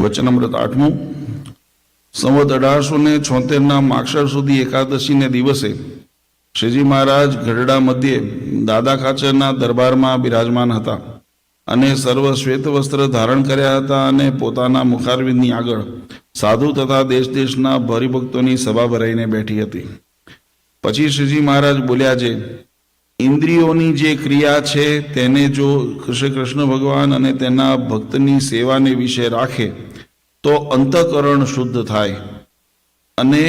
વચનામૃત આઠમું. સંવત અઢારસો ને છોતેરના માક્ષર સુધી એકાદશીને દિવસે શ્રીજી મહારાજ ગઢડા મધ્યે દાદા ખાચરના દરબારમાં બિરાજમાન હતા અને સર્વ શ્વેત વસ્ત્ર ધારણ કર્યા હતા અને પોતાના મુખારવિંદની આગળ સાધુ તથા દેશ દેશના ભરિભક્તોની સભા ભરાઈને બેઠી હતી. પછી શ્રીજી મહારાજ બોલ્યા છે ઇન્દ્રિયોની જે ક્રિયા છે, તેને જો શ્રી કૃષ્ણ ભગવાન અને તેના ભક્તની સેવાને વિશે રાખે, તો અંતઃકરણ શુદ્ધ થાય. અને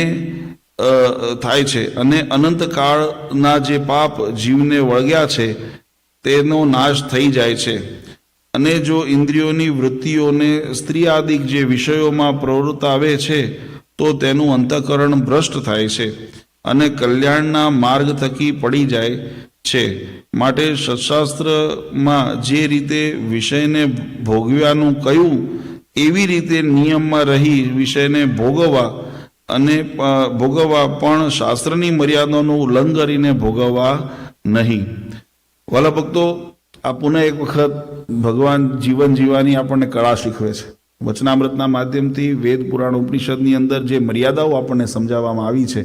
થાય છે. અને અનંતકાળના જે પાપ જીવને વળગ્યા છે, તેનો નાશ થઈ જાય છે. અને જો ઇન્દ્રિયોની વૃત્તિઓને સ્ત્રી આદિક જે વિષયોમાં પ્રવૃત્ત આવે છે, તો તેનું અંતઃકરણ ભ્રષ્ટ થાય છે. અને કલ્યાણના માર્ગ થકી પડી જાય છે. માટે સત્શાસ્ત્રમાં જે રીતે વિષયને ભોગવ્યાનું કહ્યું એવી રીતે નિયમમાં રહી વિષયને ભોગવવા અને ભોગવવા પણ શાસ્ત્રની મર્યાદાનું ઉલ્લંઘન કરીને ભોગવવા નહીં. વાલા ભક્તો, આ પુનઃ એક વખત ભગવાન જીવન જીવવાની આપણને કળા શીખવે છે. વચનામૃતના માધ્યમથી વેદ પુરાણ ઉપનિષદની અંદર જે મર્યાદાઓ આપણને સમજાવવામાં આવી છે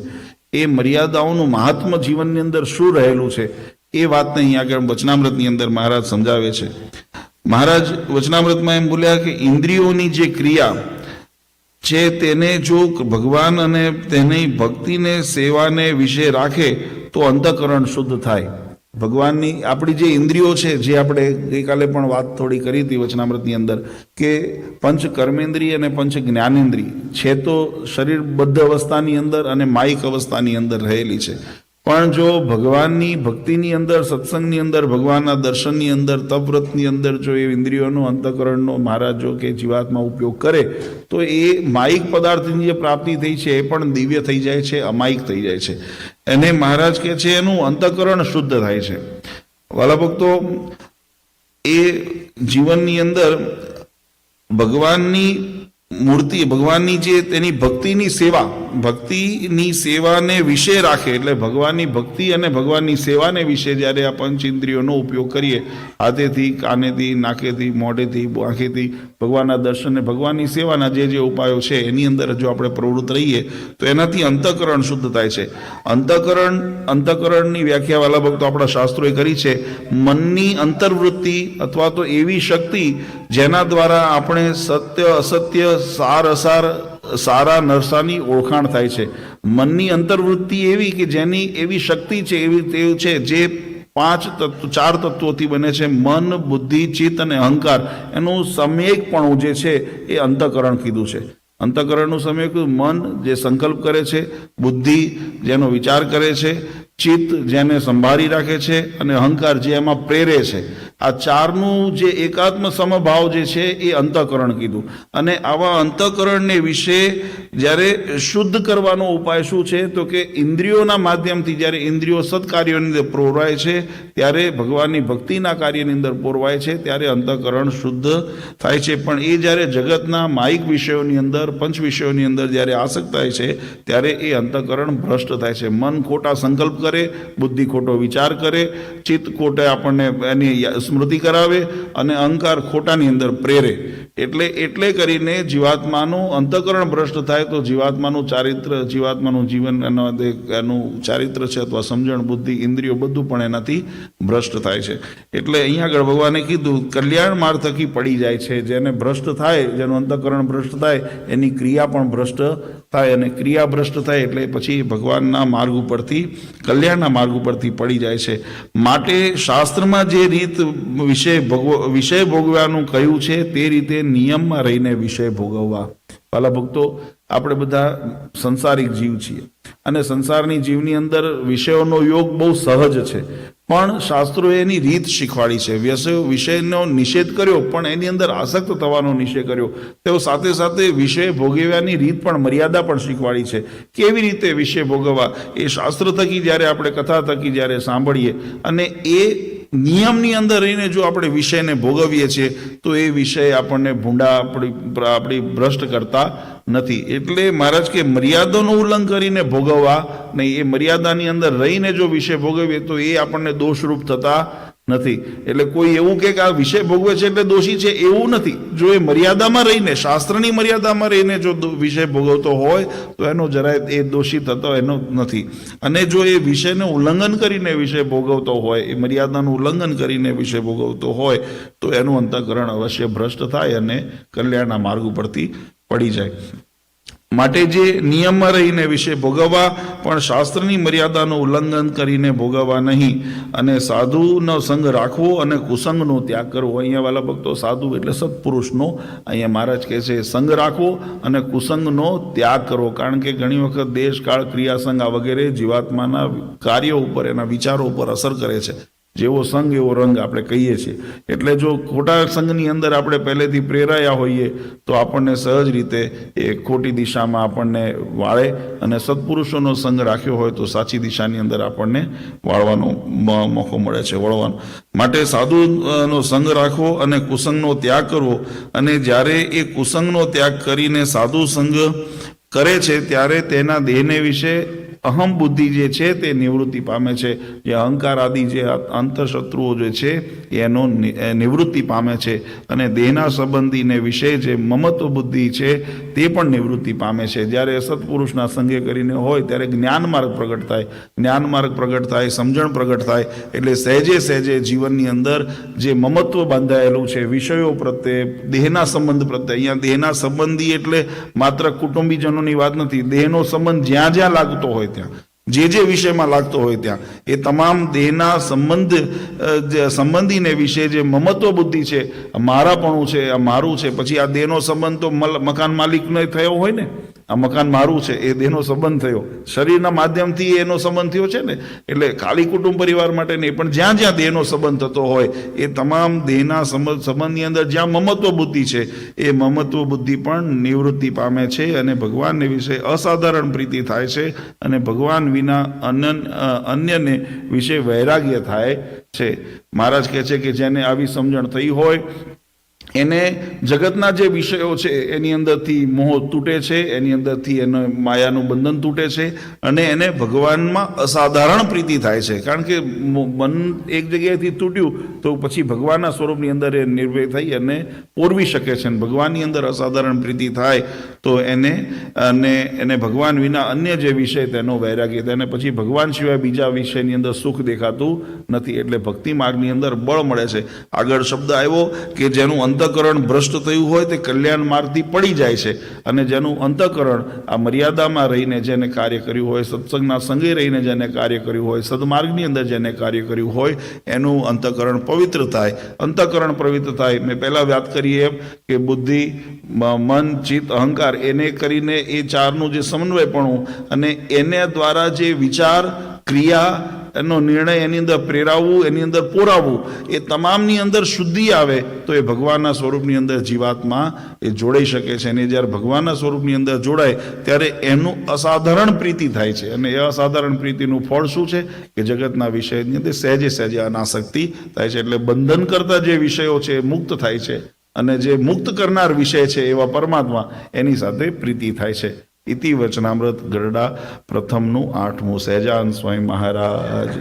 એ મર્યાદાઓનું મહાત્મ જીવનની અંદર શું રહેલું છે, એ વાતને અહીં આગળ વચનામૃતની અંદર મહારાજ સમજાવે છે. મહારાજ વચનામૃતમાં એમ બોલ્યા કે ઇન્દ્રિયોની જે ક્રિયા છે તેને જો ભગવાન અને તેની ભક્તિને, સેવાને વિશે રાખે તો અંતઃકરણ શુદ્ધ થાય. ભગવાનની આપણી જે ઇન્દ્રિયો છે, જે આપણે ગઈકાલે પણ વાત થોડી કરી હતી વચનામૃતની અંદર, કે પંચ કર્મેન્દ્રિય અને પંચ જ્ઞાનેન્દ્રિય છે તો શરીરબદ્ધ અવસ્થાની અંદર અને માયિક અવસ્થાની અંદર રહેલી છે. પણ જો ભગવાનની ભક્તિની અંદર, સત્સંગની અંદર, ભગવાનના દર્શનની અંદર, તપવ્રતની અંદર જો એ ઇન્દ્રિયોનો, અંતઃકરણનો, મહારાજ જો કે જીવાતમાં ઉપયોગ કરે, તો એ માયિક પદાર્થની જે પ્રાપ્તિ થઈ છે, એ પણ દિવ્ય થઈ જાય છે, અમાયિક થઈ જાય છે. એને મહારાજ કે છે, એનું અંતઃકરણ શુદ્ધ થાય છે. વાલા ભક્તો, એ જીવનની અંદર ભગવાનની મૂર્તિ, ભગવાનની જે તેની ભક્તિની સેવા, ભક્તિની સેવાને વિશે રાખે, એટલે ભગવાનની ભક્તિ અને ભગવાનની સેવાને વિશે જ્યારે આ પંચ ઉપયોગ કરીએ, હાથેથી, કાનેથી, નાકેથી, મોઢેથી, આંખેથી, ભગવાનના દર્શનને ભગવાનની સેવાના જે જે ઉપાયો છે, એની અંદર જો આપણે પ્રવૃત્ત રહીએ, તો એનાથી અંતઃકરણ શુદ્ધ થાય છે. અંતઃકરણ, અંતઃકરણની વ્યાખ્યા વાલા ભક્તો આપણા શાસ્ત્રોએ કરી છે, મનની અંતર્વૃત્તિ અથવા તો એવી શક્તિ જેના દ્વારા આપણે સત્ય, અસત્ય સાર અસાર, સારા નરસાની ઓળખાણ થાય છે. મનની અંતર્વૃત્તિ એવી કે જેની એવી શક્તિ છે, એવી તેવ છે, જે પાંચ તત્વ, ચાર તત્વોથી બને છે. મન, બુદ્ધિ, ચિત્ત અને અહંકાર એનું સમેકપણું જે છે એ અંતઃકરણ કીધું છે. અંતઃકરણનું કીધું, મન જે સંકલ્પ કરે છે, બુદ્ધિ જેનો વિચાર કરે છે, ચિત્ત જેને સંભાળી રાખે છે અને અહંકાર જે એમાં પ્રેરે છે. આ ચારનું જે એકાત્મ સમભાવ જે છે એ અંતઃકરણ કીધું. અને આવા અંતઃકરણને વિશે જ્યારે શુદ્ધ કરવાનો ઉપાય શું છે? તો કે ઇન્દ્રિયોના માધ્યમથી જ્યારે ઇન્દ્રિયો સત્કાર્યોની અંદર પોરવાય છે, ત્યારે ભગવાનની ભક્તિના કાર્યની અંદર પોરવાય છે, ત્યારે અંતઃકરણ શુદ્ધ થાય છે. પણ એ જ્યારે જગતના માયિક વિષયોની અંદર, પંચ વિષયોની અંદર જ્યારે આસક્ત થાય છે, ત્યારે એ અંતઃકરણ ભ્રષ્ટ થાય છે. મન ખોટા સંકલ્પ કરે, બુદ્ધિ ખોટો વિચાર કરે, ચિત્ત ખોટે આપણને એની સ્મૃતિ કરાવે અને અહંકાર ખોટાની અંદર પ્રેરે. એટલે એટલે કરીને જીવાત્માનું અંતઃકરણ ભ્રષ્ટ થાય તો જીવાત્માનું ચારિત્ર, જીવાત્માનું જીવન એનો ચારિત્ર છે અથવા સમજણ, બુદ્ધિ, ઇન્દ્રિયો બધું પણ એનાથી ભ્રષ્ટ થાય છે. એટલે અહીંયા આગળ ભગવાને કીધું, કલ્યાણ માર્ગ થકી પડી જાય છે. જેને ભ્રષ્ટ થાય, જેનું અંતઃકરણ ભ્રષ્ટ થાય, એની ક્રિયા પણ ભ્રષ્ટ થાય અને ક્રિયા ભ્રષ્ટ થાય એટલે પછી ભગવાનના માર્ગ ઉપરથી, કલ્યાણના માર્ગ ઉપરથી પડી જાય છે. માટે શાસ્ત્રમાં જે રીત વિષય ભોગવ, વિષય ભોગવવાનું કહ્યું છે, તે રીતે નિયમમાં રહીને વિષય ભોગવવા. વાલા ભક્તો, આપણે બધા સંસારિક જીવ છીએ. અને સંસારની જીવની અંદર વિષયોનો યોગ બહુ સહજ છે. પણ શાસ્ત્રોએ એની રીત શીખવાડી છે. વ્યસયો વિષયનો નિષેધ કર્યો, પણ એની અંદર આસક્ત થવાનો નિષેધ કર્યો. તેઓ સાથે સાથે વિષય ભોગવ્યાની રીત પણ મર્યાદા પણ શીખવાડી છે. કેવી રીતે વિષય ભોગવવા? એ શાસ્ત્ર થકી જ્યારે આપણે કથા થકી જ્યારે સાંભળીએ અને એ નિયમની અંદર રહીને જો આપણે વિષયને ભોગવીએ છીએ, તો એ વિષય આપણને ભૂંડા આપણી આપણી ભ્રષ્ટ કરતા નથી. એટલે મહારાજ કે મર્યાદાનું ઉલ્લંઘન કરીને ભોગવવા નહીં, એ મર્યાદાની અંદર રહીને જો વિષય ભોગવીએ, તો એ આપણને દોષરૂપ થતા નથી. એટલે કોઈ એવું કે આ વિષય ભોગવે છે એટલે દોષી છે, એવું નથી. જો એ મર્યાદામાં રહીને, શાસ્ત્રની મર્યાદામાં રહીને જો વિષય ભોગવતો હોય, તો એનો જરાય એ દોષી થતો એનો નથી. અને જો એ વિષયને ઉલ્લંઘન કરીને વિષય ભોગવતો હોય, એ મર્યાદાનું ઉલ્લંઘન કરીને વિષય ભોગવતો હોય, તો એનું અંતઃકરણ અવશ્ય ભ્રષ્ટ થાય અને કલ્યાણના માર્ગ ઉપરથી પડી જાય. માટે જે નિયમમાં રહીને વિશે ભોગવવા, પણ શાસ્ત્રની મર્યાદાનું ઉલ્લંઘન કરીને ભોગવવા નહીં. અને સાધુનો સંગ રાખવો અને કુસંગનો ત્યાગ કરવો. અહીંયા વાલા ભક્તો, સાધુ એટલે સત્પુરુષનો. અહીંયા મહારાજ કહે છે, સંગ રાખવો અને કુસંગનો ત્યાગ કરવો. કારણ કે ઘણી વખત દેશ કાળ ક્રિયાસંગ આ વગેરે જીવાત્માના કાર્યો ઉપર, એના વિચારો ઉપર અસર કરે છે. જેવો સંગ, એવો રંગ આપણે કહીએ છીએ. એટલે જો ખોટા સંઘની અંદર આપણે પહેલેથી પ્રેરાયા હોઈએ, તો આપણને સહજ રીતે એ ખોટી દિશામાં આપણને વાળે અને સત્પુરુષોનો સંગ રાખ્યો હોય તો સાચી દિશાની અંદર આપણને વાળવાનો મોકો મળે છે, વળવાનો. માટે સાધુનો સંગ રાખવો અને કુસંગનો ત્યાગ કરવો અને જ્યારે એ કુસંગનો ત્યાગ કરીને સાધુ સંગ કરે છે, ત્યારે તેના દેહને વિશે અહમ બુદ્ધિ જે છે તે નિવૃત્તિ પામે છે. જે અહંકાર આદિ જે અંતઃશત્રુઓ જે છે, એનો નિવૃત્તિ પામે છે. અને દેહના સંબંધીને વિશે જે મમત્વ બુદ્ધિ છે, તે પણ નિવૃત્તિ પામે છે. જ્યારે સત્પુરુષના સંગે કરીને હોય, ત્યારે જ્ઞાન માર્ગ પ્રગટ થાય. જ્ઞાન માર્ગ પ્રગટ થાય, સમજણ પ્રગટ થાય. એટલે સહેજે સહેજે જીવનની અંદર જે મમત્વ બાંધાયેલું છે, વિષયો પ્રત્યે, દેહના સંબંધ પ્રત્યે. અહીંયા દેહના સંબંધી એટલે માત્ર કુટુંબીજનોની વાત નથી. દેહનો સંબંધ જ્યાં જ્યાં લાગતો હોય ત્યાં. જે જે વિષયમાં લાગતો હોય ત્યાં. એ તમામ દેહના સંબંધ સંબંધીને વિશે જે મમત્વ બુદ્ધિ છે મારાપણું છે, આ મારું છે, પછી આ દેહનો સંબંધ તો મકાન માલિકનો થયો હોય ને આ મકાન મારું છે, એ દેહનો સંબંધ થયો. શરીરના માધ્યમથી એનો સંબંધ થયો છે ને, એટલે ખાલી કુટુંબ પરિવાર માટે નહીં, પણ જ્યાં જ્યાં દેહનો સંબંધ થતો હોય, એ તમામ દેહના સંબંધ, સંબંધની અંદર જ્યાં મમત્વ બુદ્ધિ છે, એ મમત્વ બુદ્ધિ પણ નિવૃત્તિ પામે છે અને ભગવાનને વિશે અસાધારણ પ્રીતિ થાય છે અને ભગવાન વિના અન્ય અન્યને વિશે વૈરાગ્ય થાય છે. મહારાજ કહે છે કે જેને આવી સમજણ થઈ હોય એને જગતના જે વિષયો છે, એની અંદરથી મોહ તૂટે છે, એની અંદરથી એનો માયાનું બંધન તૂટે છે અને એને ભગવાનમાં અસાધારણ પ્રીતિ થાય છે. કારણ કે મન એક જગ્યાએથી તૂટ્યું તો પછી ભગવાનના સ્વરૂપની અંદર એ નિર્ભય થઈ અને પોરવી શકે છે અને ભગવાનની અંદર અસાધારણ પ્રીતિ થાય. તો એને અને એને ભગવાન વિના અન્ય જે વિષય તેનો વૈરાગ્ય, તેને પછી ભગવાન સિવાય બીજા વિષયની અંદર સુખ દેખાતું નથી. એટલે ભક્તિ માર્ગની અંદર બળ મળે છે. આગળ શબ્દ આવ્યો કે જેનું અંતઃકરણ ભ્રષ્ટ થયું હોય તે કલ્યાણ માર્ગથી પડી જાય છે. અને જેનું અંતઃકરણ આ મર્યાદામાં રહીને જેને કાર્ય કર્યું હોય, સત્સંગના સંગે રહીને જેને કાર્ય કર્યું હોય, સદમાર્ગની અંદર જેને કાર્ય કર્યું હોય, એનું અંતઃકરણ પવિત્ર થાય. અંતઃકરણ પવિત્ર થાય. મેં પહેલાં વાત કરી એમ કે બુદ્ધિ મન, ચિત્ત, અહંકાર એને કરીને એ ચારનું જે સમન્વયપણું અને એને દ્વારા જે વિચાર, ક્રિયા એનો નિર્ણય એની અંદર પ્રેરાવવું, એની અંદર પોરાવવું, એ તમામની અંદર શુદ્ધિ આવે તો એ ભગવાનના સ્વરૂપની અંદર જીવાત્મા એ જોડાઈ શકે છે. અને જ્યારે ભગવાનના સ્વરૂપની અંદર જોડાય, ત્યારે એનું અસાધારણ પ્રીતિ થાય છે. અને એ અસાધારણ પ્રીતિનું ફળ શું છે? કે જગતના વિષયની અંદર સહેજે સહેજે અનાસક્તિ થાય છે. એટલે બંધન કરતા જે વિષયો છે મુક્ત થાય છે. અને જે મુક્ત કરનાર વિષય છે એવા પરમાત્મા એની સાથે પ્રીતિ થાય છે ઇતિ વચનામૃત ગરડા પ્રથમનું આઠમું સહેજાન સ્વામી મહારાજ.